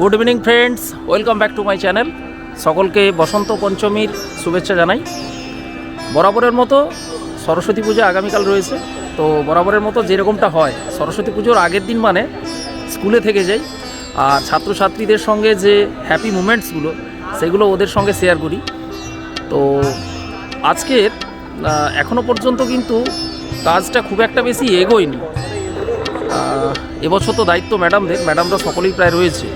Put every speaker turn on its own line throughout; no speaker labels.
Good evening friends welcome back to my channel সকলকে বসন্ত পঞ্চমীর শুভেচ্ছা জানাই। বরাবরের মতো সরস্বতী পুজো আগামীকাল রয়েছে। তো বরাবরের মতো যেরকমটা হয় সরস্বতী পুজোর আগের দিন মানে স্কুলে থেকে যাই। আর ছাত্রছাত্রীদের সঙ্গে যে হ্যাপি মুমেন্টসগুলো সেগুলো ওদের সঙ্গে শেয়ার করি। তো আজকের আহ, এখনও পর্যন্ত কিন্তু কাজটা খুব একটা বেশি এগোয়নি। এবছর তো দায়িত্ব ম্যাডামদের ম্যাডামরা সকলেই প্রায় রয়েছে।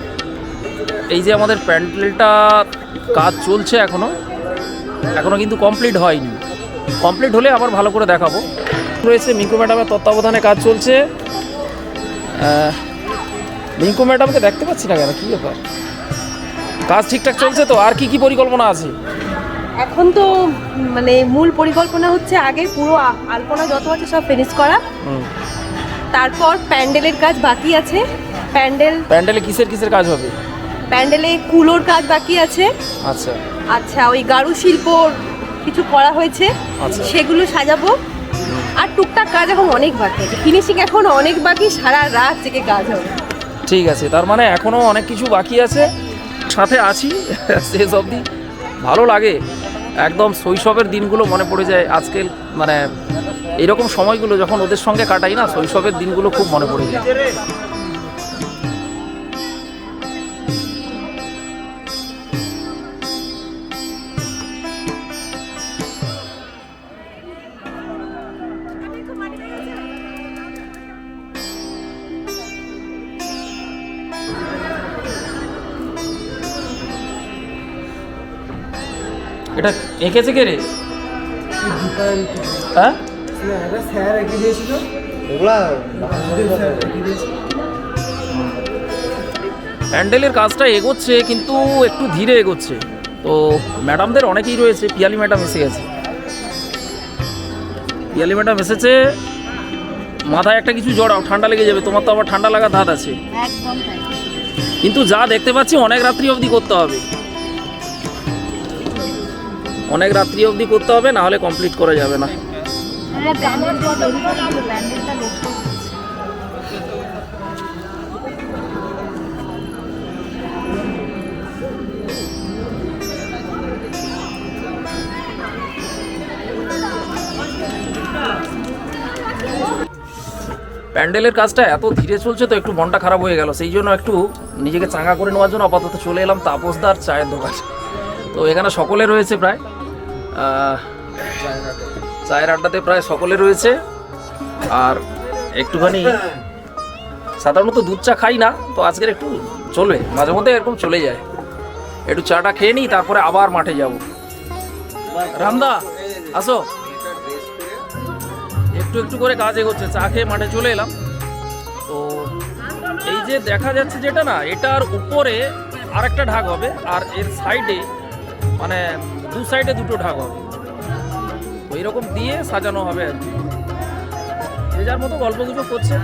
এই যে আমাদের প্যান্ডেলটা কাজ চলছে এখনও এখনও কিন্তু কমপ্লিট হয়নি। কমপ্লিট হলে আবার ভালো করে দেখাবো। রয়েছে মিঙ্কু ম্যাডামের তত্ত্বাবধানে কাজ চলছে। মিঙ্কু ম্যাডামকে দেখতে পাচ্ছি না কেন? কী ব্যাপার? কাজ ঠিকঠাক চলছে তো? আর কি কি পরিকল্পনা আছে?
এখন তো মানে মূল পরিকল্পনা হচ্ছে আগে পুরো আলপনা যত আছে সব ফিনিশ করা। তারপর প্যান্ডেলের কাজ বাকি আছে। প্যান্ডেল
প্যান্ডেলে কিসের কিসের কাজ হবে?
প্যান্ডেলে কুলোর কাজ বাকি আছে।
আচ্ছা।
আচ্ছা ওই গারু শিল্প কিছু করা হয়েছে
আচ্ছা।
সেগুলো সাজাবো। আর টুকটাক কাজ এখন অনেক বাকি আছে। ফিনিশিং এখন অনেক বাকি সারা রাত থেকে কাজ হবে।
ঠিক আছে তার মানে এখনও অনেক কিছু বাকি আছে। সাথে আছি শেষ অবধি। ভালো লাগে। একদম শৈশবের দিনগুলো মনে পড়ে যায়। আজকের মানে এইরকম সময়গুলো যখন ওদের সঙ্গে কাটাই না শৈশবের দিনগুলো খুব মনে পড়ে যায়। এটা এঁকেছে কে রে? হ্যাঁ?
স্যার রেখে দিয়েছিল
প্যান্ডেলের কাজটা এগোচ্ছে কিন্তু একটু ধীরে এগোচ্ছে। তো ম্যাডামদের অনেকেই রয়েছে পিয়ালি ম্যাডাম এসে গেছে। পিয়ালি ম্যাডাম এসেছে মাথায় একটা কিছু জড়াও ঠান্ডা লেগে যাবে তোমার তো আবার ঠান্ডা লাগার ধাত আছে। কিন্তু যা দেখতে পাচ্ছি অনেক রাত্রি অবধি করতে হবে। অনেক রাত্রি অবধি করতে হবে না হলে কমপ্লিট করা যাবে না। প্যান্ডেলের কাজটা এত ধীরে চলছে তো একটু মনটা খারাপ হয়ে গেল সেই জন্য একটু নিজেকে চাঙ্গা করে নেওয়ার জন্য আপাতত চলে এলাম তাপসদার চায়ের দোকান। তো এখানে সকলে রয়েছে প্রায়। চায়ের আড্ডাতে প্রায় সকলে রয়েছে। আর একটুখানি সাধারণত দুধ চা খাই না, তো আজকের একটু চলবে মাঝে মধ্যে এরকম চলে যায়। একটু চাটা খেয়ে নিই, তারপরে আবার মাঠে যাব। রামদা, আসো। একটু একটু করে কাজ এগোচ্ছে, চা খেয়ে মাঠে চলে এলাম। তো এই যে দেখা যাচ্ছে যেটা না, এটার উপরে আরেকটা ঢাক হবে, আর এর সাইডে মানে দু সাইডে দুটো ঢাক হবে। তো এইরকম দিয়ে সাজানো হবে আর কি। যে যার মতো গল্প দুটো করছে।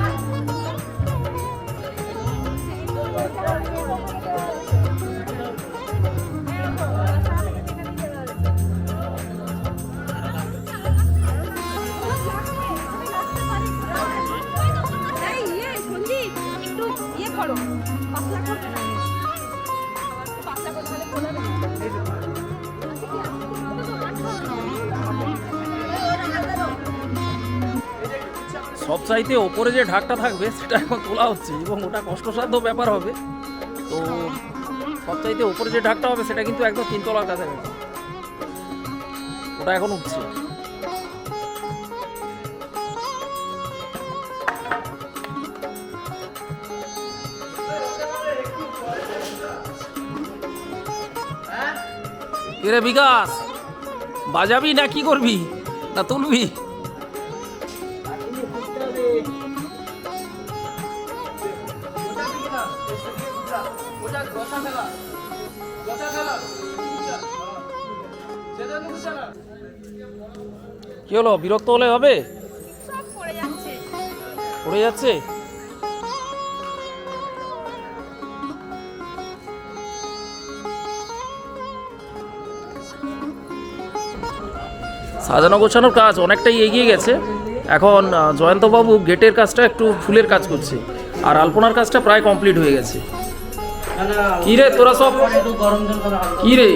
সব চাইতে ওপরে যে ঢাকটা থাকবে, সেটা এখন তোলা হচ্ছে এবং ওটা কষ্টসাধ্য ব্যাপার হবে। তো সব চাইতে ওপরে যে ঢাকটা হবে, সেটা কিন্তু একদম তিনতলার কাছে ওটা এখন উঠছে। বিকাশ, বাজাবি না কি করবি? না তুলবি? কি হলো? বিরক্ত হলে হবে?
পড়ে যাচ্ছে।
সাজানো গোছানোর কাজ অনেকটাই এগিয়ে গেছে। এখন জয়ন্তবাবু গেটের কাজটা একটু ফুলের কাজ করছে। আর আলপনার কাজটা প্রায় কমপ্লিট হয়ে গেছে। কি রে তোরা সব কি রে?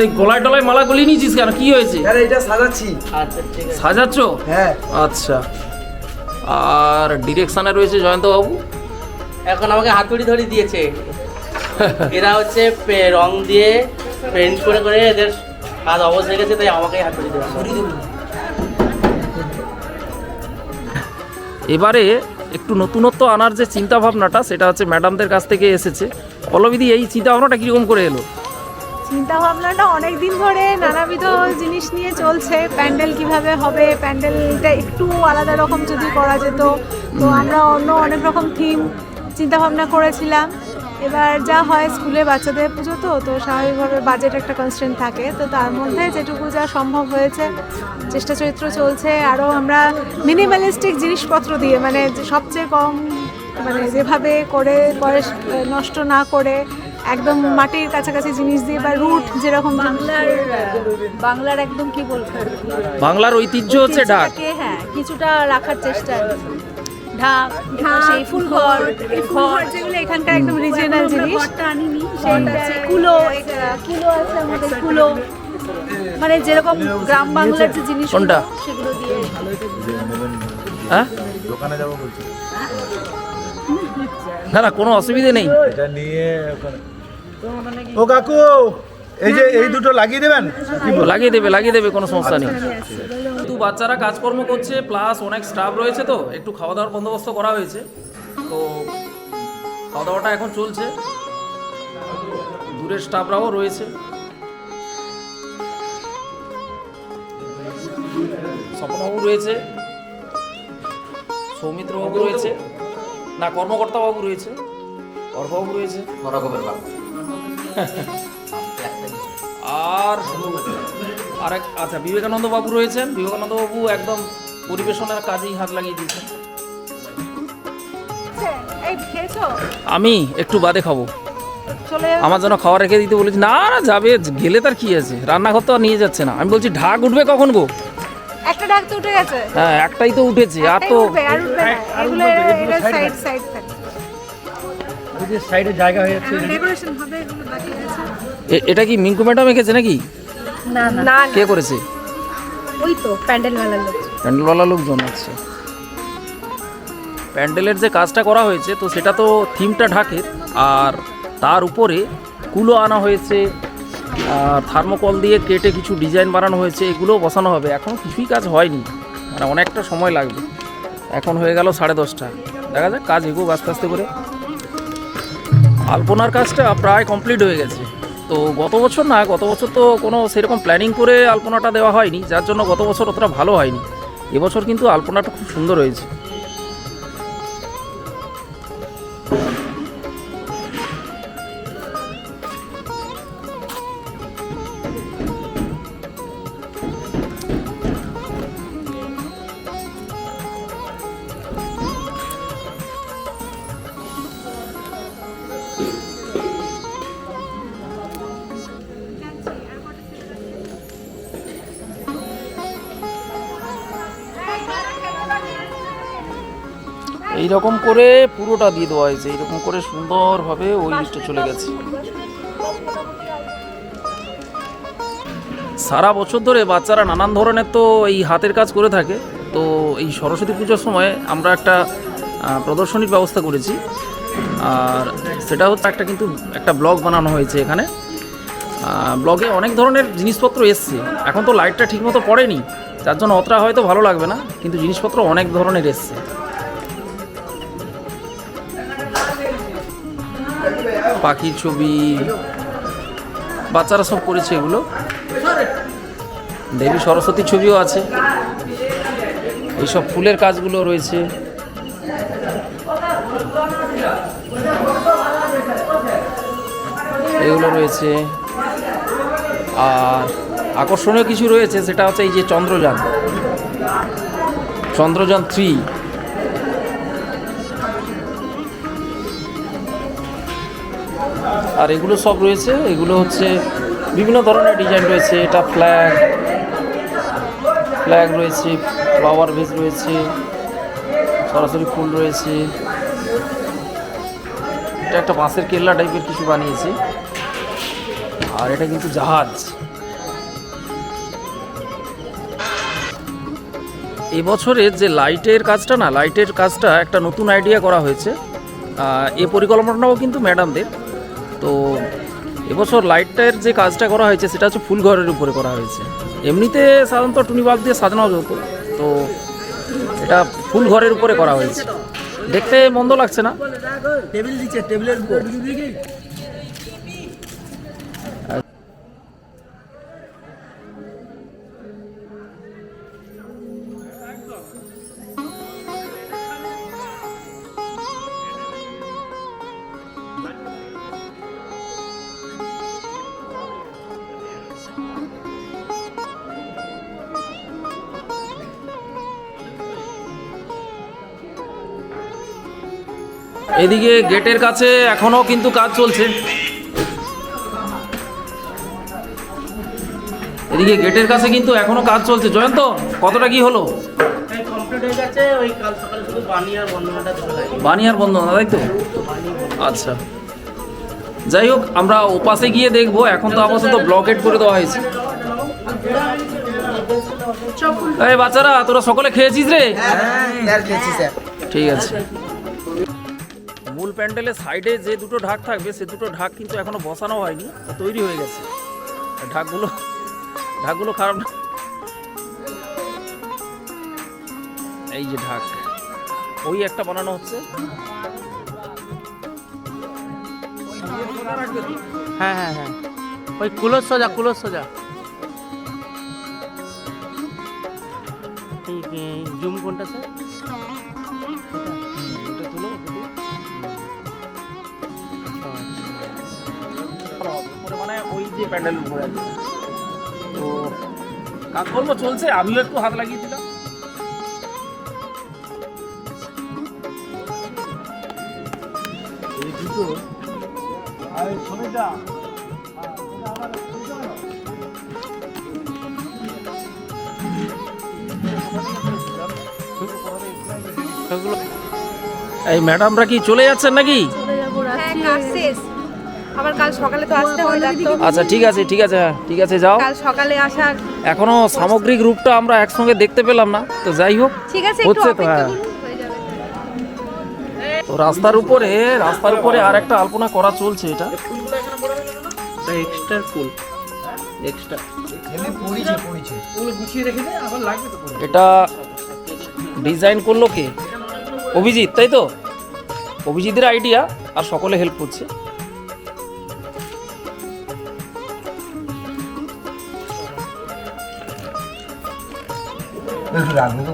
এই গলায় টলায় মালা গলিয়ে নিয়েছিস কেন? কি হয়েছে?
এটা সাজাচ্ছি।
সাজাচ্ছ?
হ্যাঁ।
আচ্ছা। আর ডিরেকশনে রয়েছে জয়ন্ত বাবু
এখন আমাকে হাতুড়ি ধরে দিয়েছে। এরা হচ্ছে রং দিয়ে পেন্ট করে করে এদের কাজ অবশ হয়ে গেছে তাই আমাকে হাতুড়ি দেওয়া
এবারে একটু নতুনত্ব আনার যে চিন্তাভাবনাটা, সেটা হচ্ছে ম্যাডামদের কাছ থেকে এসেছে। পল্লবিদি এই চিন্তা ভাবনাটা কীরকম করে এলো?
চিন্তা ভাবনাটা অনেক দিন ধরে নানাবিধ জিনিস নিয়ে চলছে। প্যান্ডেল কীভাবে হবে? প্যান্ডেলটা একটু আলাদা রকম যদি করা যেত। তো আমরা অন্য অনেক রকম থিম চিন্তা ভাবনা করেছিলাম। এবার যা হয় স্কুলে বাচ্চাদের পুজো তো তো স্বাভাবিকভাবে বাজেট একটা কনস্ট্যান্ট থাকে। তো তার মধ্যে যেটুকু যা সম্ভব হয়েছে চেষ্টা চরিত্র চলছে। আরও আমরা মিনিমালিস্টিক জিনিসপত্র দিয়ে মানে সবচেয়ে কম মানে যেভাবে করে বয়স নষ্ট না করে একদম মাটির কাছাকাছি জিনিস দিয়ে বা রুট যেরকম বাংলার বাংলার একদম কি বলব
বাংলার ঐতিহ্য হচ্ছে ঢাক।
হ্যাঁ কিছুটা রাখার চেষ্টা। ঢাক সেই ফুলঘর ঘর যেগুলো এখানকার একদম রিজিয়নাল জিনিস। কুলো কুলো আছে আমাদের কুলো। মানে যেরকম গ্রাম বাংলার যে জিনিস
কোনটা?
সেগুলো দিয়ে।
হ্যাঁ?
দোকানে যাব বলছি।
না না কোনো অসুবিধে নেই।
এটা নিয়ে ও কাকু! এই যে এই দুটো লাগিয়ে দেবেন?
লাগিয়ে দেবে লাগিয়ে দেবে কোনো সমস্যা নেই। কিন্তু বাচ্চারা কাজকর্ম করছে প্লাস অনেক স্টাফ রয়েছে তো একটু খাওয়া দাওয়ার বন্দোবস্ত করা হয়েছে। তো খাওয়া দাওয়াটা এখন চলছে। দূরের স্টাফরাও রয়েছে। স্বপ্নবাবু রয়েছে। সৌমিত্রবাবু রয়েছে। না কর্মকর্তা বাবু রয়েছে। অর্ঘবাবু রয়েছে আর আরেক আচ্ছা বিবেকানন্দ বাবু রয়েছেন। বিবেকানন্দ বাবু একদম পরিবেশনের কাজেই হাত লাগিয়ে দিয়েছেন। আমি একটু বাদে খাব। আমার জন্য খাওয়া রেখে দিতে বলেছি। না না যাবে গেলে তার কি আছে? রান্নাঘর তো আর নিয়ে যাচ্ছে না। আমি বলছি ঢাক উঠবে কখন গো?
একটা ডাক তো উঠে গেছে।
হ্যাঁ একটাই তো উঠেছে আর তো
সাইড সাইড
সাইডে জায়গা হয়ে যাচ্ছে।
ডেকোরেশন হবে বাকি আছে।
এ- এটা কি মিঙ্কু ম্যাডাম এঁকেছে নাকি?
না না।
কে করেছে?
ওই তো প্যান্ডেল মেলার লোক।
প্যান্ডেলওয়ালা লোকজন আছে প্যান্ডেলের যে কাজটা করা হয়েছে তো সেটা তো থিমটা ঢাকের আর তার উপরে কুলো আনা হয়েছে আর থার্মোকল দিয়ে কেটে কিছু ডিজাইন বানানো হয়েছে এগুলোও বসানো হবে। এখন কিছুই কাজ হয়নি। মানে অনেকটা সময় লাগবে। এখন হয়ে গেল সাড়ে দশটা। দেখা যাক কাজ এগোক আস্তে আস্তে করে। আলপনার কাজটা প্রায় কমপ্লিট হয়ে গেছে। তো গত বছর না, গত বছর তো কোনো সেরকম প্ল্যানিং করে আলপনাটা দেওয়া হয়নি, যার জন্য গত বছর অতটা ভালো হয়নি। এবছর কিন্তু আলপনাটা খুব সুন্দর হয়েছে। এই রকম করে পুরোটা দিয়ে দেওয়া হয়েছে, এইরকম করে সুন্দরভাবে ওই লিস্টে চলে গেছে। সারা বছর ধরে বাচ্চারা নানান ধরনের তো এই হাতের কাজ করে থাকে। তো এই সরস্বতী পুজোর সময় আমরা একটা প্রদর্শনীর ব্যবস্থা করেছি। আর সেটা হচ্ছে একটা কিন্তু একটা ব্লগ বানানো হয়েছে এখানে। ব্লগে অনেক ধরনের জিনিসপত্র এসছে। এখন তো লাইটটা ঠিকমতো পড়েনি। যার জন্য অতটা হয়তো ভালো লাগবে না, কিন্তু জিনিসপত্র অনেক ধরনের এসছে। পাখির ছবি, বাচ্চারা সব করেছে এগুলো। দেবী সরস্বতীর ছবিও আছে। এইসব ফুলের কাজগুলো রয়েছে। এগুলো রয়েছে। আর আকর্ষণীয় কিছু রয়েছে, সেটা হচ্ছে এই যে চন্দ্রযান। চন্দ্রযান থ্রি আর এগুলো সব রয়েছে, এগুলো হচ্ছে বিভিন্ন ধরনের ডিজাইন রয়েছে, এটা ফ্ল্যাগ ফ্ল্যাগ রয়েছে ফ্লাওয়ার ভেজ রয়েছে, সরাসরি ফুল রয়েছে। এটা একটা বাঁশের কেল্লা টাইপের কিছু বানিয়েছি। আর এটা কিন্তু জাহাজ। এবছরের যে লাইটের কাজটা না, লাইটের কাজটা একটা নতুন আইডিয়া করা হয়েছে। এ পরিকল্পনাটাও কিন্তু ম্যাডামদের তো এবছর লাইটটার যে কাজটা করা হয়েছে, সেটা হচ্ছে ফুল ঘরের উপরে করা হয়েছে। এমনিতে সাধারণত টুনি বাল্ব দিয়ে সাজানো হতো, তো এটা ফুল ঘরের উপরে করা হয়েছে। দেখতে মন্দ লাগছে না? এদিকে গেটের কাছে এখনও কিন্তু কাজ চলছে। এদিকে গেটের কাছে কিন্তু এখনও কাজ চলছে। জয়ন্ত কতটা কি হলো?
কমপ্লিট হয়ে গেছে ওই কাল সকালে শুধু বানি আর বর্ণনাটা ধরে লাগে
বানিয়ার বন্ধ না তাই তো? আচ্ছা। যাই হোক আমরা ওপাশে গিয়ে দেখব। এখন তো আপাতত ব্লকেট করে দেওয়া হয়েছে। এই বাচ্চারা তোরা সকলে খেয়েছিস রে? ঠিক আছে। প্যান্ডেলের সাইডে যে দুটো ঢাক থাকবে, সে দুটো ঢাক কিন্তু এখনও বসানো হয়নি, তৈরি হয়ে গেছে। ঢাকগুলো ঢাকগুলো খারাপ না। এই যে ঢাক, ওই একটা বানানো হচ্ছে।
হ্যাঁ হ্যাঁ হ্যাঁ। ওই কুলোর সোজা কুলোর সোজা। জুম কোনটা স্যার?
মানে ওই যে প্যান্ডেলের উপরে কি। তো কাজকর্ম চলছে আমিও একটু হাত লাগিয়ে দিলাম এই ম্যাডামরা কি চলে যাচ্ছেন নাকি?
হ্যাঁ কাজ শেষ। আবার কাল সকালে তো আসতে হবে তো
আচ্ছা ঠিক আছে ঠিক আছে হ্যাঁ ঠিক আছে যাও।
কাল সকালে আসার
এখনও সামগ্রিক রূপটা আমরা একসঙ্গে দেখতে পেলাম না তো যাই হোক
ঠিক আছে
হচ্ছে তো, হ্যাঁ।
করুন হয়ে যাবে।
তো রাস্তার উপরে রাস্তার উপরে আর একটা আলপনা করা চলছে এটা।
এক্সট্রা ফুল এক্সট্রা
পড়িছে পড়িছে।
ওগুলো গুছিয়ে রেখে দে আবার লাগবে তো পরে।
এটা ডিজাইন করল কে? অভিজিৎ তাই তো? অভিজিতের আইডিয়া আর সকলে হেল্প করছে।
রাখবে তো